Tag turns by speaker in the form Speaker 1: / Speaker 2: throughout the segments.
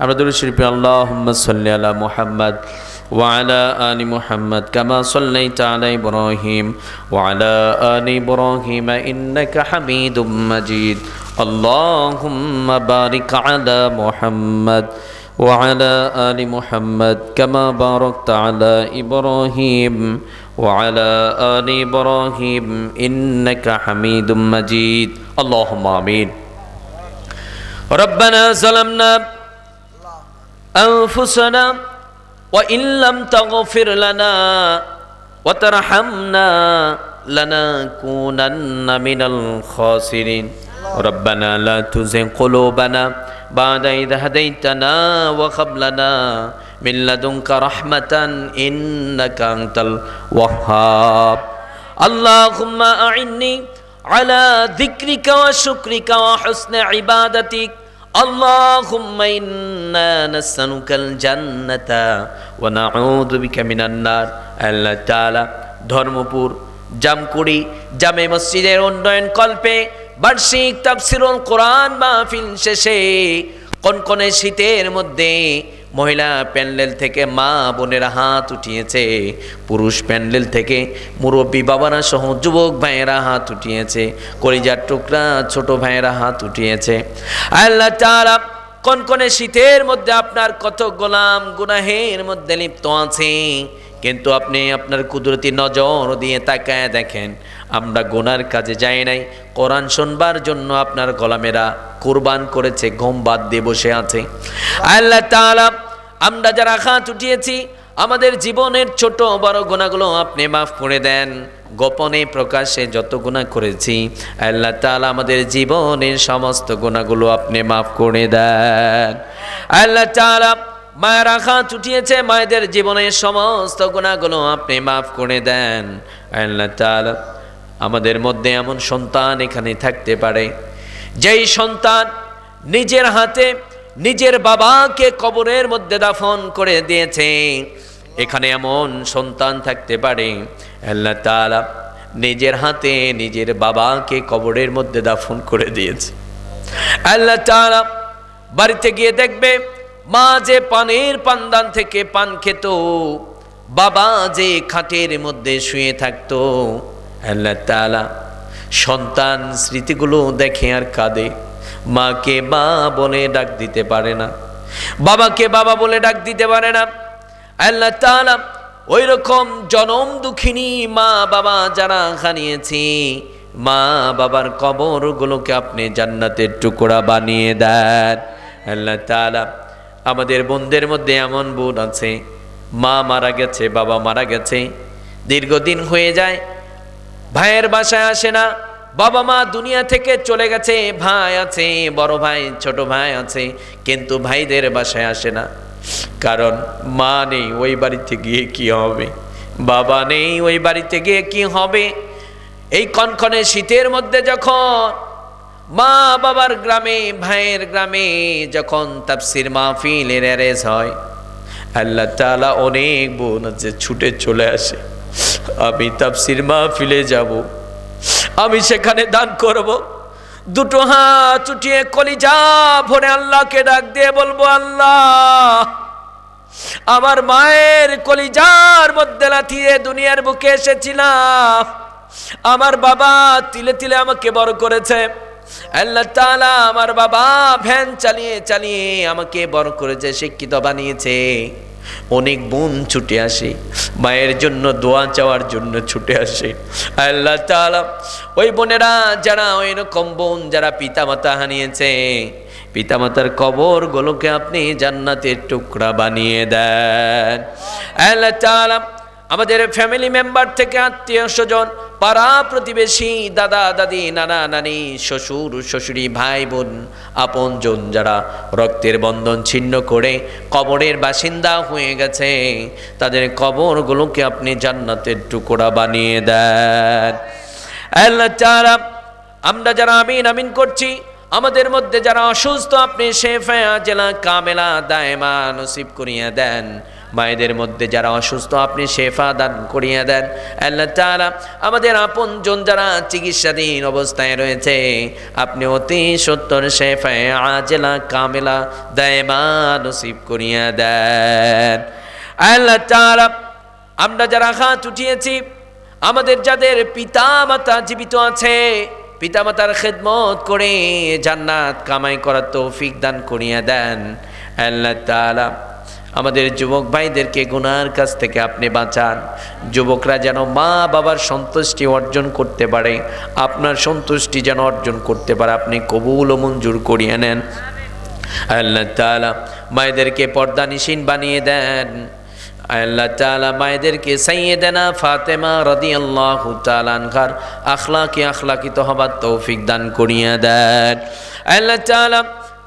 Speaker 1: আমরা দরুদ শরীফে আল্লাহুম্মা সাল্লি আলা মুহাম্মদ وعلى آل محمد كما صليت على إبراهيم وعلى آل إبراهيم إنك حميد مجيد اللهم بارك على محمد وعلى آل محمد كما باركت على إبراهيم وعلى آل إبراهيم إنك حميد مجيد اللهم آمين ربنا ظلمنا أنفسنا وإن لم تغفر لنا وترحمنا لنكونن من الخاسرين ربنا لا تزغ قلوبنا بعد إذ هديتنا وهب لنا من لدنك رحمة إنك أنت الوهاب اللهم أعني على ذكرك وشكرك وحسن عبادتك اللهم إنا نسألك الجنة ونعوذ بك من النار আল্লাহ তাআলা ধর্মপুর জামকুড়ি জামে মসজিদের উন্নয়ন কল্পে বার্ষিক তাফসিরুল কোরআন মাহফিল শেষে কনকনে শীতের মধ্যে মহিলা প্যান্ডেল থেকে মা বোনেরা হাত উঠিয়েছে, পুরুষ প্যান্ডেল থেকে মুরব্বী বাবারা সহ যুবক ভাইয়েরা হাত উঠিয়েছে, কলিজার টুকরা ছোট ভাইয়েরা হাত উঠিয়েছে। আল্লাহ তারা কনকনে শীতের মধ্যে আপনার কত গোলাম গুনাহের মধ্যে লিপ্ত আছে। কিন্তু আপনি আপনার কুদরতি নজর দিয়ে তাকায় দেখেন, আমরা গোনার কাজে যাই নাই। কোরআন শোনবার জন্য আপনার গোলামেরা কোরবান করেছে, ঘুম বাদ দিয়ে বসে আছে। আল্লাহ তাআলা, আমরা যারা হাত উঠিয়েছি, আমাদের জীবনের ছোট বড় গোনাগুলো আপনি মাফ করে দেন। গোপনে প্রকাশে যত গুণা করেছি, আল্লাহ তাআলা আমাদের জীবনের সমস্ত গুণাগুলো আপনি মাফ করে দেন। আল্লাহ তাআলা মায়েরা হাত উঠিয়েছে, মায়েদের জীবনের সমস্ত গুণাগুলো আপনি মাফ করে দেন। আমাদের মধ্যে এমন সন্তান এখানে থাকতে পারে, যেই সন্তান নিজের হাতে নিজের বাবাকে কবরের মধ্যে দাফন করে দিয়েছে। এখানে এমন সন্তান থাকতে পারে, আল্লাহ তাআলা নিজের হাতে নিজের বাবাকে কবরের মধ্যে দাফন করে দিয়েছে। আল্লাহ তাআলা বাড়িতে গিয়ে দেখবে মা যে পানের পানদান থেকে পান খেত, বাবা যে খাটের মধ্যে শুয়ে থাকতো। আল্লাহ সন্তান স্মৃতিগুলো দেখে আর কাঁদে। মাকে মা বলে ডাক দিতে পারে না। বাবাকে বাবা বলে ডাক দিতে পারে না। আল্লাহ তাআলা ওই রকম জনম দুঃখিনী মা বাবা যারা খানিয়েছি মা বাবার কবরগুলোকে আপনি জান্নাতের টুকরা বানিয়ে দেন। আল্লাহ তাআলা আমাদের বোনদের মধ্যে এমন বোন আছে, মা মারা গেছে, বাবা মারা গেছে, দীর্ঘদিন হয়ে যায়, ভাইয়ের বাসায় আসে না, বাবা মা দুনিয়া থেকে চলে গেছে, ভাই আছে, বড় ভাই, ছোট ভাই আছে, কিন্তু ভাইদের বাসায় আসে না। কারণ মা নেই, ওই বাড়িতে গিয়ে কি হবে? বাবা নেই, ওই বাড়িতে গিয়ে কি হবে? এই কনকনে শীতের মধ্যে যখন মা বাবার গ্রামে, ভাইয়ের গ্রামে যখন তাফসির মাহফিলের অ্যারেজ হয়, আল্লাহ তাআলা অনেক বোন আছে, ছুটে চলে আসে। আমি তাফসির মাহফিলে যাব, আমি সেখানে দান করব। দুটো হাত উঠিয়ে কলিজা ভরে আল্লাহকে ডাক দিয়ে বলব, আল্লাহ, আমার মায়ের কলিজার মধ্যে লাথিয়ে দুনিয়ার বুকে এসেছিলাম। আমার বাবা তিলে তিলে আমাকে বড় করেছে। আল্লাহ তাআলা আমার বাবা ভ্যান চালিয়ে চালিয়ে আমাকে বড় করেছে, শিক্ষিত বানিয়েছে। অনেক বোন ছুটে আসে, মায়ের জন্য দোয়া চাওয়ার জন্য ছুটে আসে। আল্লাহ তাআলা, ওই বোনেরা যারা ওই রকম বোন যারা পিতামাতা হানিয়েছে, পিতামাতার কবরগুলোকে আপনি জান্নাতের টুকরা বানিয়ে দেন। আল্লাহ তাআলা, আমাদের ফ্যামিলি মেম্বার থেকে আত্মীয় স্বজন পাড়া প্রতিবেশী, দাদা, দাদি, নানা, নানি, শ্বশুর, শ্বশুরি, ভাই, বোন আপনজন যারা রক্তের বন্ধন ছিন্ন করে কবরের বাসিন্দা হয়ে গেছে, তাদের কবরগুলোকে আপনি জান্নাতের টুকরা বানিয়ে দেন। আল্লাহ আমরা যারা আমিন আমিন করছি, আমাদের মধ্যে যারা অসুস্থ, আপনি শেফা জেলা কামেলা দায়মা নসিব করিয়া দেন। মায়েদের মধ্যে যারা অসুস্থ, আপনি শেফা দান করিয়ে দেন। আল্লাহ তাআলা আমাদের আপন জন যারা চিকিৎসাধীন অবস্থায় রয়েছে, আপনি অতি সত্তর শেফায় আজেলা, কামেলা দায়মা করিয়া দেন। আল্লাহ তাআলা আমরা যারা হাত উঠিয়েছি, আমাদের যাদের পিতা মাতা জীবিত আছে পিতা মাতার খেদমত করে জান্নাত কামাই করার তৌফিক দান করিয়া দেন। আল্লাহ তাআলা আমাদের যুবক ভাইদেরকে গুনার কাছ থেকে আপনি বাঁচান। যুবকরা যেন মা বাবার সন্তুষ্টি অর্জন করতে পারে, আপনার সন্তুষ্টি যেন অর্জন করতে পারে, আপনি কবুল ও মঞ্জুর করিয়ে নেন। আল্লাহ তাআলা মায়েদেরকে পর্দানিসীন বানিয়ে দেন। আল্লাহ তাআলা মায়েদেরকে সাইয়েদানা ফাতেমা রাদিয়াল্লাহু তাআলা আনহার আখলাকি আখলাকিত হবার তৌফিক দান করিয়া দেন। আল্লাহ তাআলা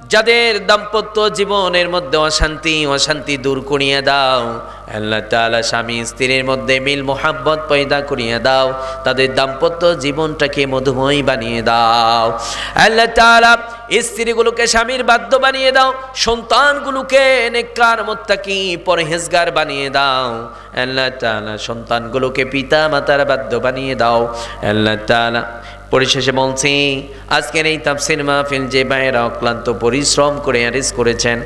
Speaker 1: যাদের দাম্পত্য জীবনের মধ্যে অশান্তি অশান্তি দূর করিয়া দাও। আল্লাহ তাআলা স্বামী স্ত্রীর মধ্যে মিল, মোহাব্বত পয়দা করিয়া দাও। তাদের দাম্পত্য জীবনটাকে মধুময় বানিয়ে দাও। আল্লাহ তাআলা স্ত্রীগুলোকে স্বামীর বাধ্য বানিয়ে দাও। সন্তানগুলোকে নেককার, মোত্তাকি, পরহেজগার বানিয়ে দাও। আল্লাহ তাআলা সন্তানগুলোকে পিতা মাতার বাধ্য বানিয়ে দাও। আল্লাহ তাআলা পরিশেষে বলছি, আজকের এই তাফসির মাহফিল যে ভাইয়েরা অক্লান্ত পরিশ্রম করে অ্যারেজ করেছেন,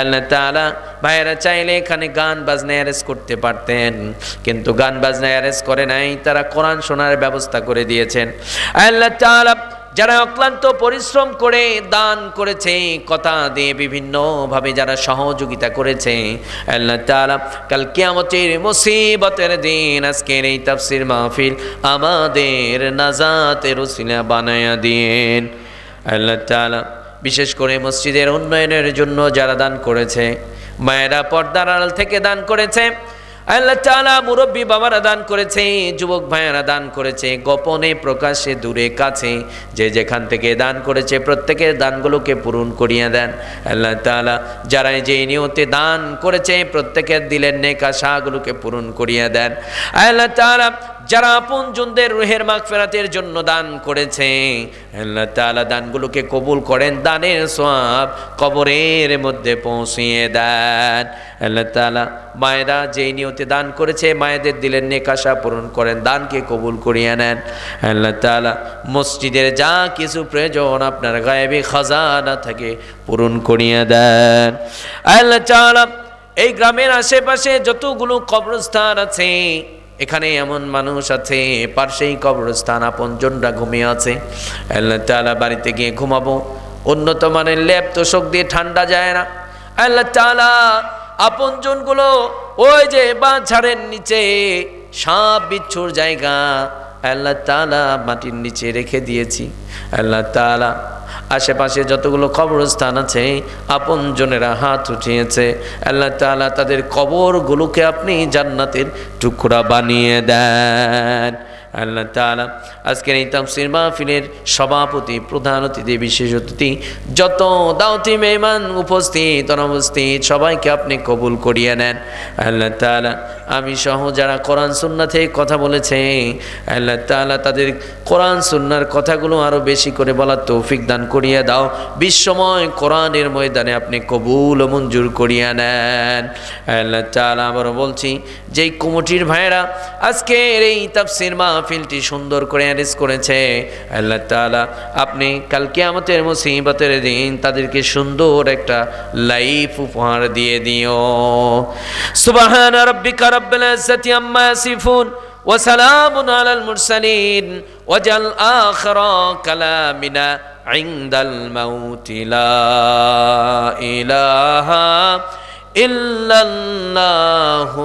Speaker 1: আল্লাহ তালা ভাইয়েরা চাইলে এখানে গান বাজনা অ্যারেজ করতে পারতেন, কিন্তু গান বাজনা অ্যারেজ করে নাই, তারা কোরআন শোনার ব্যবস্থা করে দিয়েছেন। আল্লাহ তাআলা যারা অক্লান্ত পরিশ্রম করে দান করেছে, কথা দিয়ে বিভিন্নভাবে যারা সহযোগিতা করেছে, আল্লাহ মুসিবতের দিন আজকের এই তাফসির মাহফিল আমাদের নাজাতের উসিলা বানায়া দিন আল্লাহ বিশেষ করে মসজিদের উন্নয়নের জন্য যারা দান করেছে, মায়েরা পর্দার আড়াল থেকে দান করেছে আল্লাহ তালা মুরব্বী বাবারা দান করেছে, যুবক ভাইয়েরা দান করেছে, গোপনে প্রকাশে দূরে কাছে, যে যেখান থেকে দান করেছে, প্রত্যেকের দানগুলোকে পূরণ করিয়ে দেন। আল্লাহ তালা যারা যে নিয়তে দান করেছে, প্রত্যেকের দিলের নেকা শাহগুলোকে পূরণ করিয়ে দেন। আল্লাহ তাআলা যারা আপন জনদের রুহের মাগফিরাতের জন্য দান করেছে, আল্লাহ তাআলা দানগুলোকে কবুল করেন, দানের সওয়াব কবরের মধ্যে পৌঁছিয়ে দেন। আল্লাহ তাআলা মায়েরা যেই নিয়তে দান করেছে, মায়েদের দিলের নেকাশা পূরণ করেন, দানকে কবুল করিয়ে নেন। আল্লাহ তাআলা মসজিদের যা কিছু প্রয়োজন আপনার গায়েবী খাজানা থাকে পূরণ করিয়ে দেন। আল্লাহ তাআলা এই গ্রামের আশেপাশে যতগুলো কবরস্থান আছে এখানে এমন মানুষ আছে পার্শ্বেই কবরস্থান আপনজনরা ঘুমিয়ে আছে। আল্লাহ তালা বাড়িতে গিয়ে ঘুমাবো। উন্নত মানের ল্যাব তোষক দিয়ে ঠান্ডা যায় না। আল্লাহ তাআলা আপনজনগুলো ওই যে বাঁঝাড়ের নিচে সাপ বিচ্ছুর জায়গা আল্লাহ তালা মাটির নিচে রেখে দিয়েছি। আল্লাহ তালা আশেপাশে যতগুলো কবরস্থান আছে আপন জনেরা হাত উঠিয়েছে। আল্লাহ তালা তাদের কবরগুলোকে আপনি জান্নাতের টুকরা বানিয়ে দেন। আল্লাহ তাআলা। আজকের এই তাফসির মাহফিলের সভাপতি, প্রধান অতিথি, বিশেষ অতিথি, যত দাওতি মেহমান উপস্থিত, অনুপস্থিত, সবাইকে আপনি কবুল করিয়ে নেন। আল্লাহ তাআলা, আমি সহ যারা কোরআন সুন্না থেকে কথা বলেছে, আল্লাহ তাআলা তাদের কোরআন সুন্নার কথাগুলো আরও বেশি করে বলার তৌফিক দান করিয়ে দাও। বিশ্বময় কোরআনের ময়দানে আপনি কবুল ও মঞ্জুর করিয়া নেন। আল্লাহ তাআলা আবারও বলছি, যেই কুমটির ভাইয়েরা, আজকের এই তাফসির মাহফিলটি সুন্দর করে অ্যারেঞ্জ করেছে। আল্লাহ তালা আপনি কালকে আমাদের মুসিবতের দিন তাদেরকে সুন্দর একটা লাইফ উপহার দিয়ে দিও। সুবাহান রব্বিকা রব্বিল ইজ্জাতি আম্মা ইয়াসিফুন ওয়া সালামুন আলাল মুরসালিন। ওয়াজাল আখিরা কালামিনা ইনদাল মাউতি লা ইলাহা ইল্লাল্লাহু